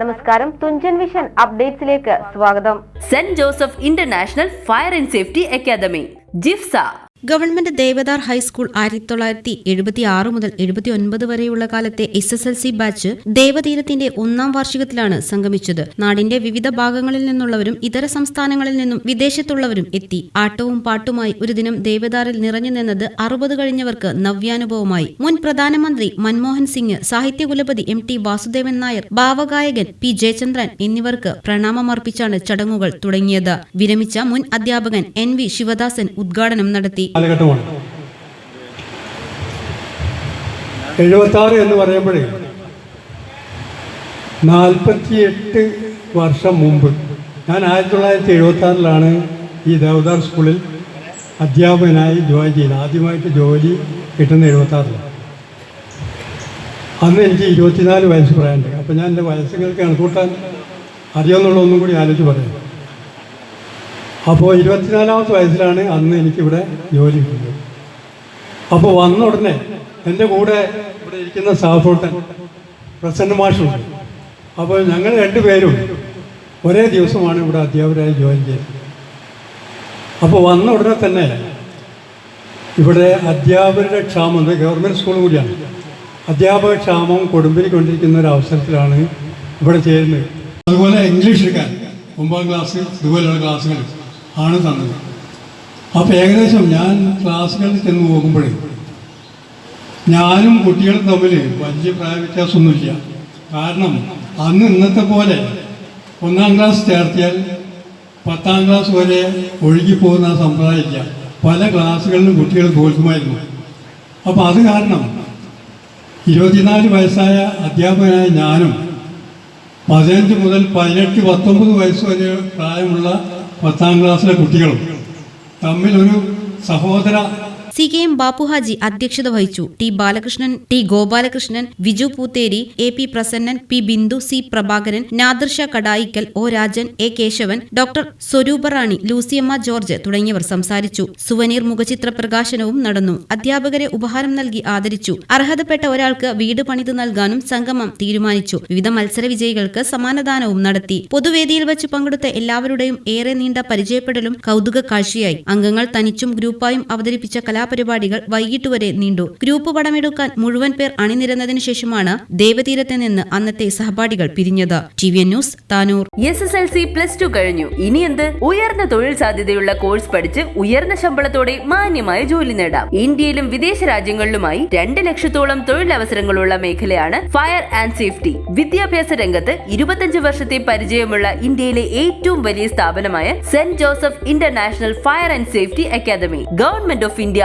നമസ്കാരം. തുഞ്ചൻ വിഷൻ അപ്ഡേറ്റ്സിലേക്ക് സ്വാഗതം. Saint Joseph international fire and safety academy ജിഫ്സ. Government Devadar high school ആയിരത്തി തൊള്ളായിരത്തി എഴുപത്തി ആറ് മുതൽ എഴുപത്തി ഒൻപത് വരെയുള്ള കാലത്തെ S S L C batch ദേവതീരത്തിന്റെ ഒന്നാം വാർഷികത്തിലാണ് സംഗമിച്ചത്. നാടിന്റെ വിവിധ ഭാഗങ്ങളിൽ നിന്നുള്ളവരും ഇതര സംസ്ഥാനങ്ങളിൽ നിന്നും വിദേശത്തുള്ളവരും എത്തി. ആട്ടവും പാട്ടുമായി ഒരു ദിനം ദേവദാറിൽ നിറഞ്ഞു നിന്നത് അറുപത് കഴിഞ്ഞവർക്ക് നവ്യാനുഭവമായി. മുൻ പ്രധാനമന്ത്രി മൻമോഹൻ സിംഗ് സാഹിത്യകുലപതി എം ടി വാസുദേവൻ നായർ ഭാവഗായകൻ പി ജയചന്ദ്രൻ എന്നിവർക്ക് പ്രണാമമർപ്പിച്ചാണ് ചടങ്ങുകൾ തുടങ്ങിയത്. വിരമിച്ച മുൻ അധ്യാപകൻ എൻ വി ശിവദാസൻ ഉദ്ഘാടനം നടത്തി. കാലഘട്ടമാണ്. എഴുപത്തി ആറ് എന്ന് പറയുമ്പോഴേ നാൽപ്പത്തിയെട്ട് വർഷം മുമ്പ് ഞാൻ ആയിരത്തി തൊള്ളായിരത്തി എഴുപത്തി ആറിലാണ് ഈ ദേവദാർ സ്കൂളിൽ അധ്യാപകനായി ജോയിൻ ചെയ്തത്. ആദ്യമായിട്ട് ജോലി കിട്ടുന്ന എഴുപത്തി ആറിലാണ് അന്ന് എനിക്ക് ഇരുപത്തിനാല് വയസ്സ് പറയാനുണ്ട് അപ്പം ഞാൻ എന്റെ വയസ്സുകൾക്ക് കണക്കൂട്ടാൻ അറിയാമെന്നുള്ള ഒന്നും കൂടി ആലോചിച്ച് പറയാം. അപ്പോൾ ഇരുപത്തിനാലാമത്തെ വയസ്സിലാണ് അന്ന് എനിക്കിവിടെ ജോലി കിട്ടിയത്. അപ്പോൾ വന്ന ഉടനെ എന്റെ കൂടെ ഇവിടെ ഇരിക്കുന്ന സാഫോട്ടൻ പ്രസന്റ് മാഷുണ്ട്. അപ്പോൾ ഞങ്ങൾ രണ്ടുപേരും ഒരേ ദിവസമാണ് ഇവിടെ അധ്യാപകരായി ജോയിൻ ചെയ്തത്. അപ്പോൾ വന്ന ഉടനെ തന്നെ ഇവിടെ അധ്യാപകരുടെ ക്ഷാമം ഗവൺമെന്റ് സ്കൂൾ കൂടിയാണ്. അധ്യാപക ക്ഷാമം കൊടുമ്പിരിക്കൊണ്ടിരിക്കുന്ന ഒരു അവസരത്തിലാണ് ഇവിടെ ചേരുന്നത്. അതുപോലെ ഇംഗ്ലീഷ് എടുക്കാൻ ഒമ്പതാം ക്ലാസ് ഇതുപോലെയുള്ള ക്ലാസ്സുകൾ ആണ് തന്നത്. അപ്പോൾ ഏകദേശം ഞാൻ ക്ലാസ്സുകളിൽ ചെന്ന് പോകുമ്പോഴേ ഞാനും കുട്ടികളും തമ്മിൽ വലിയ പ്രായ വ്യത്യാസമൊന്നുമില്ല കാരണം അന്ന് ഇന്നത്തെ പോലെ ഒന്നാം ക്ലാസ് ചേർത്തിയാൽ പത്താം ക്ലാസ് വരെ ഒഴുകിപ്പോകുന്ന സമ്പ്രദായമില്ല പല ക്ലാസ്സുകളിലും കുട്ടികൾ തോൽക്കുമായിരുന്നു. അപ്പോൾ അത് കാരണം ഇരുപത്തിനാല് വയസ്സായ അധ്യാപകനായ ഞാനും പതിനഞ്ച് മുതൽ പതിനെട്ട് പത്തൊമ്പത് വയസ്സ് വരെ പ്രായമുള്ള പത്താം ക്ലാസ്സിലെ കുട്ടികളും തമ്മിലൊരു സഹോദര സി കെ എം ബാപ്പുഹാജി അധ്യക്ഷത വഹിച്ചു. T Balakrishnan T Gopalakrishnan Viju Pootheri A P Prasannan P Bindu C Prabhakaran Nadarsha Kadayikkal O Rajan A Keshavan doctor Swarooparani Luciyamma George തുടങ്ങിയവർ സംസാരിച്ചു. സുവനീർ മുഖചിത്ര പ്രകാശനവും നടന്നു. അധ്യാപകരെ ഉപഹാരം നൽകി ആദരിച്ചു. അർഹതപ്പെട്ട ഒരാൾക്ക് വീട് പണിത് നൽകാനും സംഗമം തീരുമാനിച്ചു. വിവിധ മത്സര വിജയികൾക്ക് സമ്മാനദാനവും നടത്തി. പൊതുവേദിയിൽ വെച്ച് പങ്കെടുത്ത എല്ലാവരുടെയും ഏറെ നീണ്ട പരിചയപ്പെടലും കൗതുക കാഴ്ചയായി അംഗങ്ങൾ തനിച്ചും ഗ്രൂപ്പായും അവതരിപ്പിച്ച കലാപരിപാടികൾ വൈകിട്ട് വരെ നീണ്ടു. ഗ്രൂപ്പ് പടമെടുക്കാൻ മുഴുവൻ പേർ അണിനിരന്നതിനു ശേഷമാണ് ദേവതീരത്ത് നിന്ന് അന്നത്തെ സഹപാഠികൾ പിരിഞ്ഞത്. T V news Tanur. S S L C plus two കഴിഞ്ഞു. ഇനി എന്ത്? ഉയർന്ന തൊഴിൽ സാധ്യതയുള്ള കോഴ്സ് പഠിച്ച് ഉയർന്ന ശമ്പളത്തോടെ മാന്യമായ ജോലി നേടാം. ഇന്ത്യയിലും വിദേശ രാജ്യങ്ങളിലുമായി രണ്ട് ലക്ഷത്തോളം തൊഴിലവസരങ്ങളുള്ള മേഖലയാണ് ഫയർ ആൻഡ് സേഫ്റ്റി വിദ്യാഭ്യാസ രംഗത്ത് ഇരുപത്തഞ്ച് വർഷത്തെ പരിചയമുള്ള ഇന്ത്യയിലെ ഏറ്റവും വലിയ സ്ഥാപനമായ saint Joseph international fire and safety academy government of India